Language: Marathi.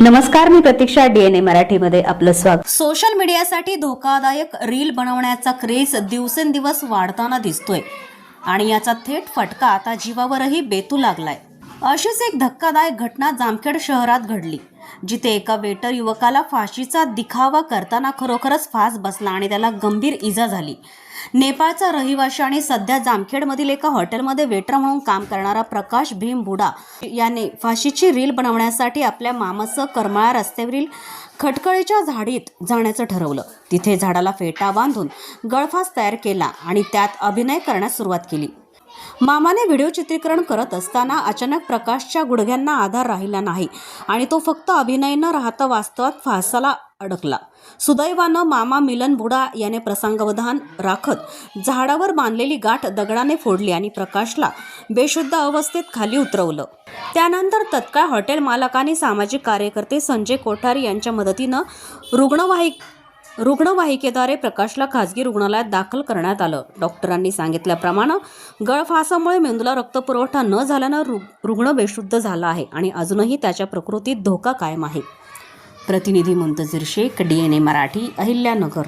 नमस्कार मी प्रतीक्षा डीएनए मराठीमध्ये आपलं स्वागत. सोशल मीडियासाठी धोकादायक रील बनवण्याचा क्रेज दिवसेंदिवस वाढताना दिसतोय. आणि याचा थेट फटका आता जीवावरही बेतू लागलाय. अशीच एक धक्कादायक घटना जामखेड शहरात घडली जिथे एका वेटर युवकाला फाशीचा दिखावा करताना खरोखरच फास बसला आणि त्याला गंभीर इजा झाली. नेपाळचा रहिवाशी आणि सध्या जामखेडमधील एका हॉटेलमध्ये वेटर म्हणून काम करणारा प्रकाश भीम बुडा याने फाशीची रील बनवण्यासाठी आपल्या मामाचं करमाळा रस्त्यावरील खटकळीच्या झाडीत जाण्याचं ठरवलं. तिथे झाडाला फेटा बांधून गळफास तयार केला आणि त्यात अभिनय करण्यास सुरुवात केली. मामाने व्हिडिओ चित्रीकरण करत असताना अचानक प्रकाशच्या गुडघ्यांना आधार राहिला नाही आणि तो फक्त अभिनय न राहता वास्तवात फासाला अडकला. सुदैवानं मामा मिलन बुडा याने प्रसंगावधान राखत झाडावर बांधलेली गाठ दगडाने फोडली आणि प्रकाशला बेशुद्ध अवस्थेत खाली उतरवलं. त्यानंतर तत्काळ हॉटेल मालकाने सामाजिक कार्यकर्ते संजय कोठारी यांच्या मदतीनं रुग्णवाहिक रुग्णवाहिकेद्वारे प्रकाशला खाजगी रुग्णालयात दाखल करण्यात आलं. डॉक्टरांनी सांगितल्याप्रमाणे गळफासामुळे मेंदूला रक्तपुरवठा न झाल्यानं रु रुग्ण बेशुद्ध झाला आहे आणि अजूनही त्याच्या प्रकृतीत धोका कायम आहे. प्रतिनिधी Muntazir Shaikh D N A Marathi Ahilyanagar.